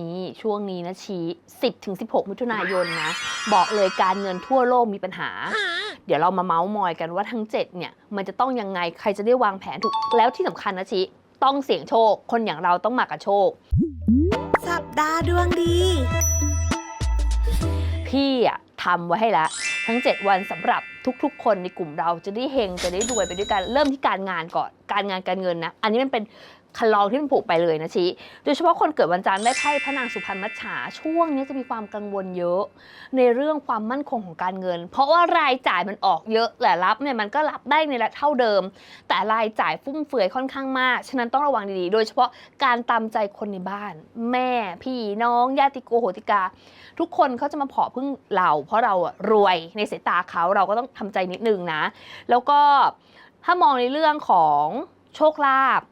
นี้ช่วงนี้นะชี้ 10ถึง16 มิถุนายนนะ บอกเลยการเงินทั่วโลกมีปัญหา เดี๋ยวเรามาเมาส์มอยกันว่าทั้ง 7 เนี่ย มันจะต้องยังไงใครจะได้วางแผนถูก แล้วที่สำคัญนะชี้ ต้องเสี่ยงโชค คนอย่างเราต้องมากับโชค สัปดาห์ดวงดี พี่อะทำไว้ให้แล้วทั้ง 7 วันสำหรับทุกๆ คนในกลุ่มเราจะได้เฮงจะได้รวยไปด้วยกันเริ่มที่การงานก่อนการงานการเงินนะ อันนี้มันเป็น คันลองที่มันผูกไปเลยนะชีโดยเฉพาะคนเกิดวันจันทร์ได้ไพ่พระนางสุพรรณมัจฉาช่วงนี้จะมีความกังวลเยอะ ในเรื่องความมั่นคงของการเงิน เพราะว่ารายจ่ายมันออกเยอะแต่รับเนี่ยมันก็รับได้ในระดับเท่าเดิม แต่รายจ่ายฟุ่มเฟือยค่อนข้างมากฉะนั้นต้องระวังดีๆ โดยเฉพาะการตามใจคนในบ้าน แม่พี่น้องญาติโกโหติกา ทุกคนเขาจะมาขอพึ่งเรา เพราะเราอะรวยในสายตาเขาเราก็ต้องทำใจนิดนึงนะ แล้วก็ถ้ามองในเรื่องของโชคลาภ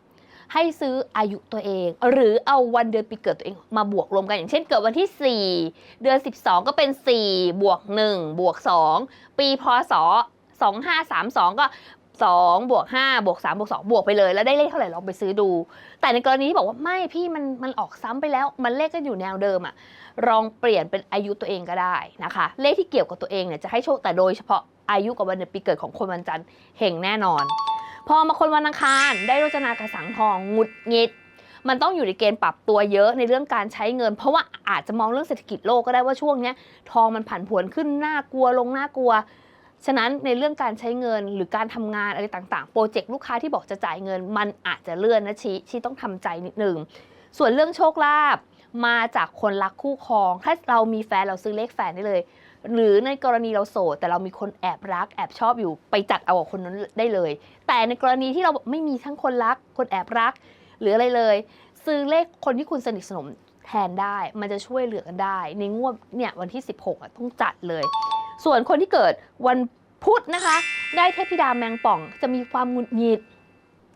ให้ซื้ออายุตัวเอง หรือเอาวันเดือนปีเกิดตัวเองมาบวกรวมกันอย่างเช่นเกิดวันที่ 4 เดือน 12 ก็เป็น 4 บวก 1 บวก 2 ปีพศ 2532 ก็2บวก5บวก3บวก2บวกไปเลย แล้วได้เลขเท่าไหร่ลองไปซื้อดู แต่ในกรณีที่บอกว่าไม่พี่มันมันออกซ้ำไปแล้ว มันเลขก็อยู่แนวเดิมอะลองเปลี่ยนเป็นอายุตัวเองก็ได้นะคะ เลขที่เกี่ยวกับตัวเองเนี่ยจะให้โชคแต่โดยเฉพาะอายุกับวันเดือนปีเกิดของคนวันจันทร์เห่งแน่นอน พอมาคนวันอังคารได้โรจนากระสังทองงุดงิด มันต้องอยู่ในเกณฑ์ปรับตัวเยอะในเรื่องการใช้เงิน เพราะว่าอาจจะมองเรื่องเศรษฐกิจโลกก็ได้ว่าช่วงนี้ทองมันผันผวนขึ้นน่ากลัวลงน่ากลัวฉะนั้นในเรื่องการใช้เงินหรือการทำงานอะไรต่างๆ โปรเจกต์ลูกค้าที่บอกจะจ่ายเงิน มันอาจจะเลื่อนนะชีชีต้องทำใจนิดนึงส่วนเรื่องโชคลาภมาจากคนรักคู่ครอง ถ้าเรามีแฟนเราซื้อเลขแฟนได้เลย หรือในกรณีเราโสดแต่เรามีคนแอบรัก แอบชอบอยู่ไปจัดเอากับคนนั้นได้เลย แต่ในกรณีที่เราไม่มีทั้งคนรัก คนแอบรัก หรืออะไรเลย ซื้อเลขคนที่คุณสนิทสนมแทนได้ มันจะช่วยเหลือกันได้ ในงวดเนี่ยวันที่ 16อะต้องจัดเลย ส่วนคนที่เกิดวันพุธนะคะ ได้เทพธิดาแมงป่องจะมีความหงุดหงิด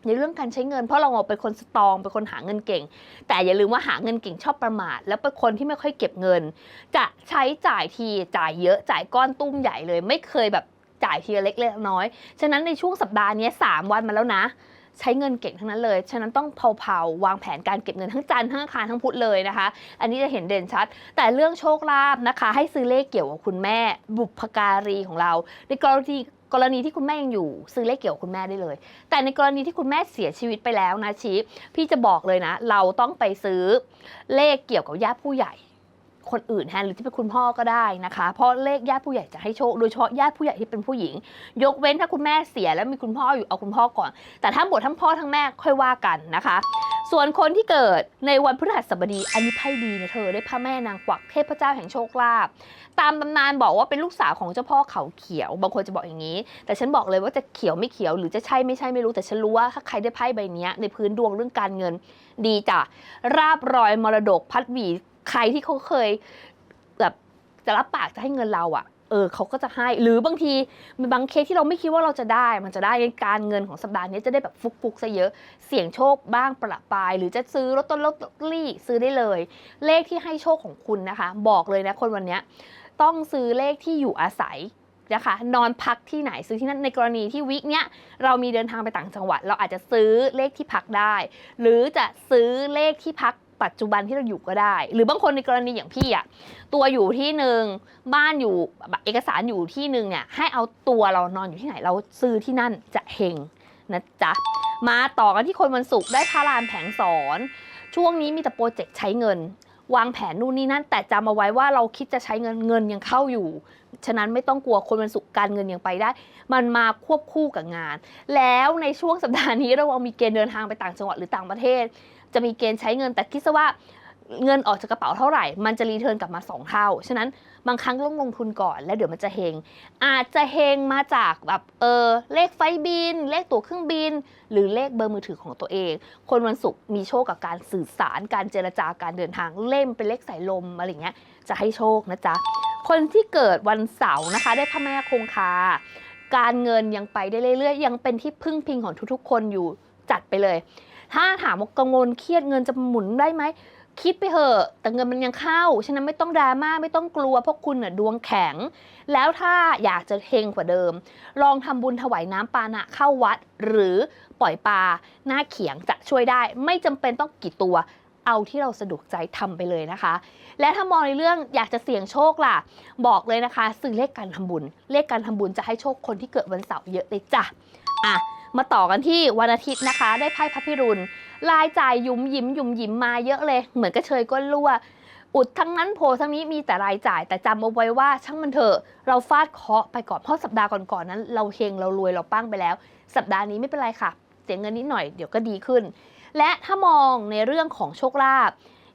ในเรื่องการใช้เงินเพราะเราเป็นคนสตองเป็นคนหาเงินเก่ง แต่อย่าลืมว่าหาเงินเก่งชอบประมาท แล้วเป็นคนที่ไม่ค่อยเก็บเงิน จะใช้จ่ายทีจ่ายเยอะจ่ายก้อนตุ้มใหญ่เลย ไม่เคยแบบจ่ายทีละเล็กเล็กน้อยฉะนั้นในช่วงสัปดาห์นี้สามวันมาแล้วนะ ใช้เงินเก่งทั้งนั้นเลย ฉะนั้นต้องเผาๆวางแผนการเก็บเงินทั้งจันทร์ทั้งอังคารทั้งพุธเลยนะคะ อันนี้จะเห็นเด่นชัด แต่เรื่องโชคลาภนะคะ ให้ซื้อเลขเกี่ยวกับคุณแม่บุพการีของเรา ในกรณี กรณีที่คุณแม่ยังอยู่ ซื้อเลขเกี่ยวกับคุณแม่ได้เลย แต่ในกรณีที่คุณแม่เสียชีวิตไปแล้วนะชีพี่จะบอกเลยนะ เราต้องไปซื้อเลขเกี่ยวกับญาติผู้ใหญ่คนอื่นแทนหรือที่เป็นคุณพ่อก็ได้นะคะ เพราะเลขญาติผู้ใหญ่จะให้โชค โดยเฉพาะญาติผู้ใหญ่ที่เป็นผู้หญิง ยกเว้นถ้าคุณแม่เสียแล้วมีคุณพ่ออยู่เอาคุณพ่อก่อน แต่ถ้าหมดทั้งพ่อทั้งแม่ค่อยว่ากันนะคะ ส่วนคนที่เกิดในวันพฤหัสบดีอันนี้ไพ่ดีนะเธอได้พระแม่นางกวักเทพเจ้าแห่งโชคลาภตามตำนานบอกว่าเป็นลูกสาวของเจ้าพ่อเขาเขียว บางคนจะบอกอย่างนี้ แต่ฉันบอกเลยว่าจะเขียวไม่เขียวหรือจะใช่ไม่ใช่ไม่รู้แต่ฉันรู้ว่าถ้าใครได้ไพ่ใบนี้ในพื้นดวงเรื่องการเงินดีจ้ะราบรอยมรดกพัดหวีใครที่เขาเคยแบบจะรับปากจะให้เงินเราอะ เออเขาก็จะให้ หรือบางทีบางเคสที่เราไม่คิดว่าเราจะได้ มันจะได้การเงินของสัปดาห์นี้จะได้แบบฟุกๆซะเยอะ เสี่ยงโชคบ้างประปาย หรือจะซื้อลอตเตอรี่ลอตเตอรี่ซื้อได้เลย เลขที่ให้โชคของคุณนะคะ บอกเลยนะคนวันนี้ต้องซื้อเลขที่อยู่อาศัยนะคะนอนพักที่ไหนซื้อที่นั่นในกรณีที่วิกเนี้ยเรามีเดินทางไปต่างจังหวัด เราอาจจะซื้อเลขที่พักได้ หรือจะซื้อเลขที่พัก ปัจจุบันที่เราอยู่ก็ได้ หรือบางคนในกรณีอย่างพี่อะตัวอยู่ที่หนึ่งบ้านอยู่แบบเอกสารอยู่ที่หนึ่งเนี่ยให้เอาตัวเรานอนอยู่ที่ไหนเราซื้อที่นั่นจะเฮงนะจ๊ะมาต่อกันที่คนวันศุกร์ได้พระรามแผงสอน ช่วงนี้มีแต่โปรเจกต์ใช้เงิน วางแผนนู่นนี่นั่น แต่จำเอาไว้ว่าเราคิดจะใช้เงินเงินยังเข้าอยู่ ฉะนั้นไม่ต้องกลัวคนวันศุกร์การเงินยังไปได้ มันมาควบคู่กับงาน แล้วในช่วงสัปดาห์นี้เรามีเกณฑ์เดินทางไปต่างจังหวัดหรือต่างประเทศ จะมีเกณฑ์ใช้เงินแต่คิดซะว่าเงินออกจากกระเป๋าเท่าไหร่ มันจะรีเทิร์นกลับมาสองเท่า ฉะนั้นบางครั้งต้องลงทุนก่อนแล้วเดี๋ยวมันจะเฮง อาจจะเฮงมาจากแบบเออเลขไฟบิน เลขตั๋วเครื่องบิน หรือเลขเบอร์มือถือของตัวเอง คนวันศุกร์มีโชคกับการสื่อสาร การเจรจาการเดินทาง เล่มเป็นเลขสายลมอะไรเงี้ย จะให้โชคนะจ๊ะ คนที่เกิดวันเสาร์นะคะ ได้พระแม่คงคา การเงินยังไปได้เรื่อยๆ ยังเป็นที่พึ่งพิงของทุกๆ คนอยู่จัดไปเลย ถ้าถามว่ากังวลเครียดเงินจะหมุนได้ไหมคิดไปเถอะแต่เงินมันยังเข้า ฉะนั้นไม่ต้องดราม่าไม่ต้องกลัวเพราะคุณน่ะดวงแข็ง แล้วถ้าอยากจะเฮงกว่าเดิม ลองทำบุญถวายน้ำปานะเข้าวัด หรือปล่อยปลาหน้าเขียงจะช่วยได้ ไม่จำเป็นต้องกี่ตัว เอาที่เราสะดวกใจทำไปเลยนะคะ และถ้ามองในเรื่องอยากจะเสี่ยงโชคล่ะ บอกเลยนะคะ ซื้อเลขการทำบุญ เลขการทำบุญจะให้โชคคนที่เกิดวันเสาร์เยอะเลยจ้ะอะ มาต่อกันที่วันอาทิตย์นะคะ ได้ไพ่พระพิรุณรายจ่ายยุมยิ้มยุมยิ้มมาเยอะเลย เหมือนกระเชยก้นรั่วอุดทั้งนั้นโผล่ทั้งนี้มีแต่รายจ่าย แต่จำเอาไว้ว่าช่างมันเถอะเราฟาดเคาะไปก่อนเพราะสัปดาห์ก่อนๆนั้น เราเฮงเรารวยเราปั้งไปแล้ว สัปดาห์นี้ไม่เป็นไรค่ะ เสียเงินนิดหน่อยเดี๋ยวก็ดีขึ้น และถ้ามองในเรื่องของโชคลาภ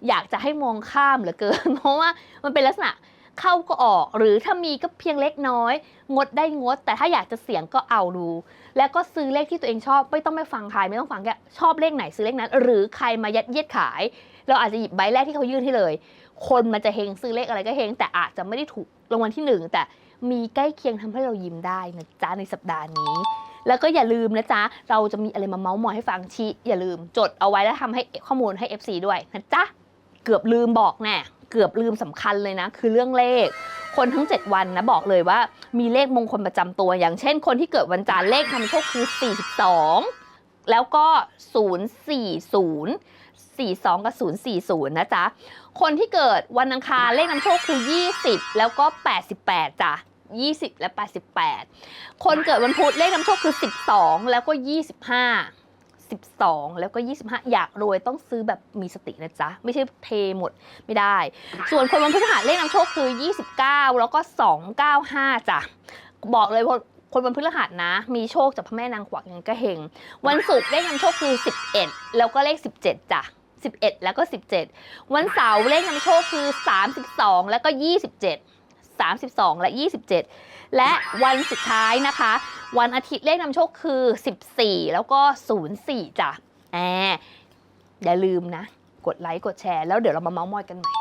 อยากจะให้มองข้ามเหลือเกิน เพราะว่ามันเป็นลักษณะ เข้าก็ออก หรือถ้ามีก็เพียงเล็กน้อย งดได้งด แต่ถ้าอยากจะเสี่ยงก็เอาดู แล้วก็ซื้อเลขที่ตัวเองชอบ ไม่ต้องไปฟังใครไม่ต้องฟังแกชอบเลขไหนซื้อเลขนั้น หรือใครมายัดเยียดขาย เราอาจจะหยิบใบแรกที่เขายื่นให้เลย คนมันจะเฮงซื้อเลขอะไรก็เฮงแต่อาจจะไม่ได้ถูกรางวัลที่หนึ่งแต่มีใกล้เคียงทำให้เรายิ้มได้นะจ๊ะในสัปดาห์นี้ แล้วก็อย่าลืมนะจ๊ะ เราจะมีอะไรมาเมาส์มอยให้ฟังชี้อย่าลืมจดเอาไว้แล้วทำให้ข้อมูลให้ FC ด้วยนะจ๊ะ เกือบลืมบอกแน่เกือบลืมสำคัญเลยนะ คือเรื่องเลข คนทั้ง 7 วันนะบอกเลยว่ามีเลขมงคลประจำตัว อย่างเช่น คนที่เกิดวันจันทร์เลขนำโชคคือ 42 แล้วก็ 040 42 กับ 040 นะจ๊ะ คนที่เกิดวันอังคารเลขนำโชคคือ 20 แล้วก็ 88 จ้ะ 20 และ 88 คนเกิดวันพุธเลขนำโชคคือ 12 แล้วก็ 25 12 แล้วก็ 25 อยากรวยต้องซื้อแบบมีสตินะจ๊ะ ไม่ใช่เทหมดไม่ได้ ส่วนคนวันพฤหัสเลขนำโชคคือ 29 แล้วก็ 295จ้ะบอกเลยว่าคนวันพฤหัสนะ มีโชคจากพระแม่นางกวักยังก็เฮงวันศุกร์เลขนำโชคคือ 11 แล้วก็เลข 17จ้ะ11 แล้วก็ 17 วันเสาร์เลขนำโชคคือ 32 แล้วก็ 27 32 และ 27 และวันสุดท้ายนะคะ วันอาทิตย์เลขนำโชคคือ 14 แล้วก็ 04จ้ะแอบอย่าลืมนะ กดไลค์กดแชร์แล้วเดี๋ยวเรามาเมาส์มอยกันใหม่